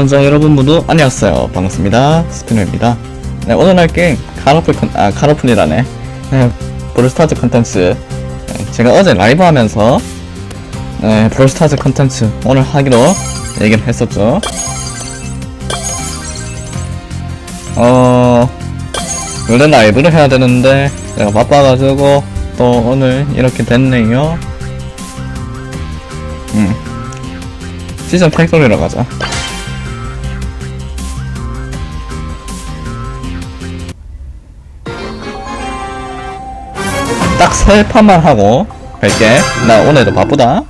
시청자 여러분 모두 안녕하세요. 반갑습니다. 스피너입니다. 네, 오늘 할 게임 카로플 컨, 아, 카로플이라네. 네, 브롤스타즈 컨텐츠. 네, 제가 어제 라이브 하면서 네, 브롤스타즈 컨텐츠 오늘 하기로 얘기를 했었죠. 어, 원래 라이브를 해야 되는데 내가 바빠가지고 또 오늘 이렇게 됐네요. 음. 시즌 팩토리로 가자. 딱 세 판만 하고 갈게. 나 오늘도 바쁘다.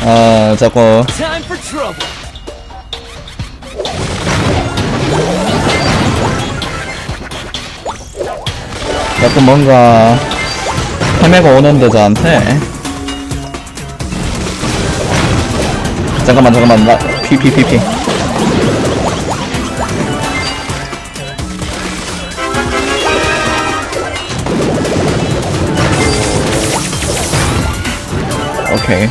아, 자꾸. 자꾸 뭔가 헤매고 오는데 저한테 잠깐만 잠깐만 나 피피피피 오케이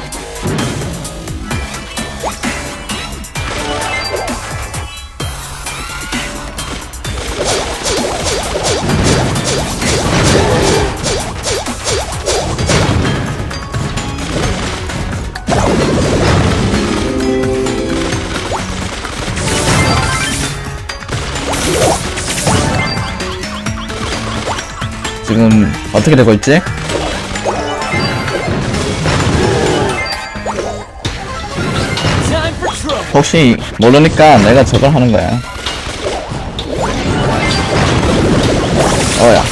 지금 어떻게 되고 있지? 혹시 모르니까 내가 저걸 하는 거야. 어야.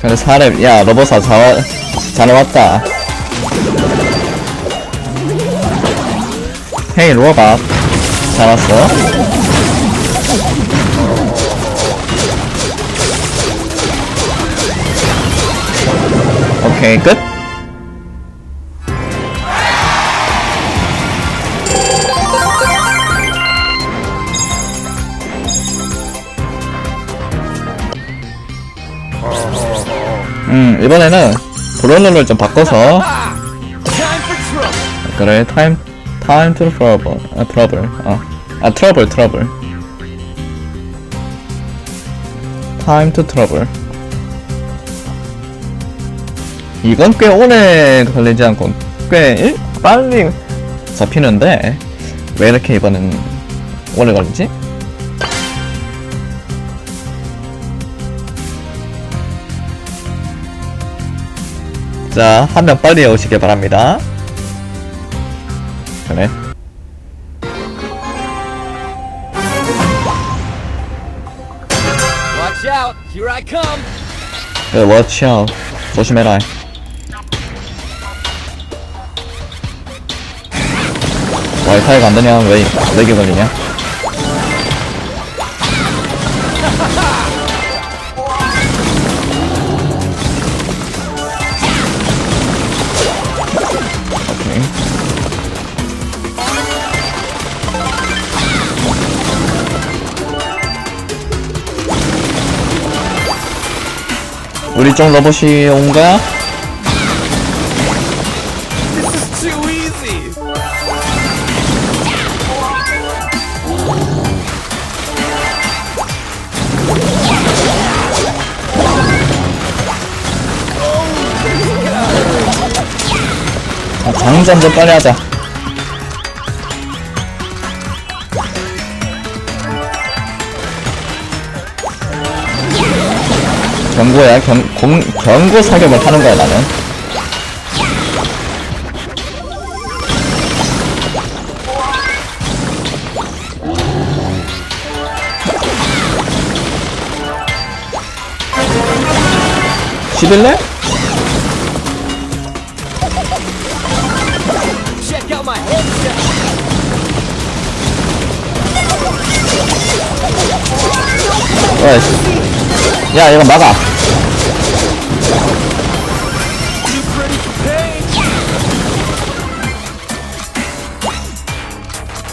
근데 사람, 야, 로보사 잘, 잘 왔다. 헤이, 로봇. 잘 왔어. 오케이, 끝. 음, 이번에는 브로너를 좀 바꿔서. 그래 타임 타임 투 트러블 아 트러블 어아 트러블 트러블 타임 투 트러블 이건 꽤 오래 걸리지 않고 꽤 일, 빨리 잡히는데 왜 이렇게 이번엔 오래 걸리지? 자, 한 명 빨리 오시길 바랍니다. 그래. Watch out. Here I come. 그, watch out. 조심해라. 와이파이가 안 되냐? 왜, 왜 이게 걸리냐? 우리 쪽 로봇이 온 거야? 아, 장전 좀 빨리 하자. 경고야, 경, 공, 경고 사격을 하는 거야, 나는. headset. 어이. 야, 이거 막아.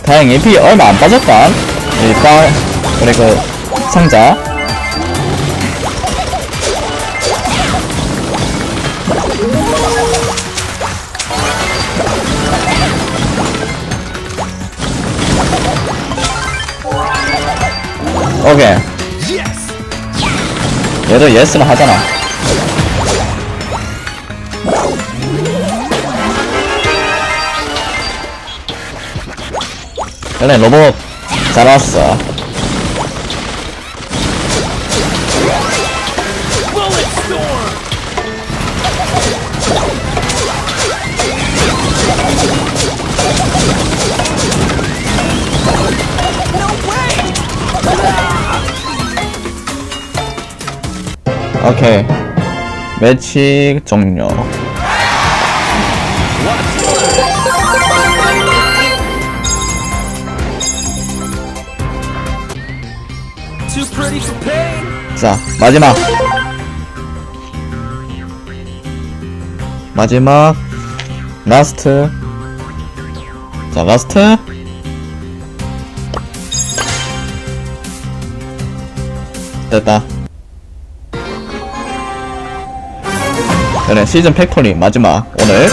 다행히 AP 얼마 안 빠졌다 일단 우리 그 상자. 오케이. 얘도 예스를 하잖아. 그래, 로봇. 잘 왔어. 오케이. 매치 종료. 자, 마지막. 마지막. 라스트. 자, 라스트. 됐다. 그래, 시즌 팩토리 마지막. 오늘.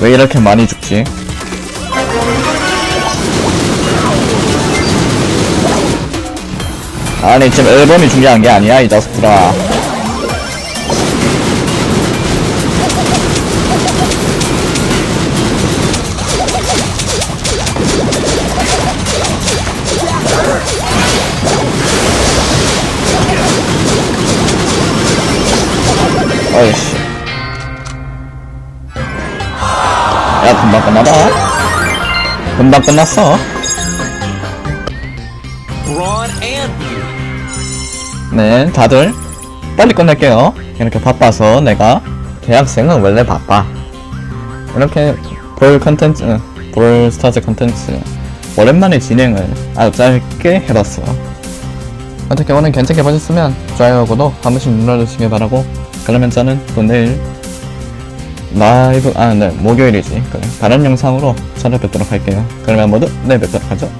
왜 이렇게 많이 죽지? 아니 지금 앨범이 중요한 게 아니야 이 자식들아 어이씨 금방 끝나다. 금방 끝났어. 네 다들 빨리 끝낼게요. 이렇게 바빠서 내가 대학생은 원래 바빠. 이렇게 볼 컨텐츠 어, 볼 스타즈 컨텐츠 오랜만에 진행을 아주 짧게 해봤어. 어떻게 오늘 괜찮게 보셨으면 좋아요 구독 한 번씩 눌러주시기 바라고. 그러면 저는 또 내일 라이브 아 네 목요일이지. 그래. 다른 영상으로 찾아뵙도록 할게요. 그러면 모두 내일 뵙도록 하죠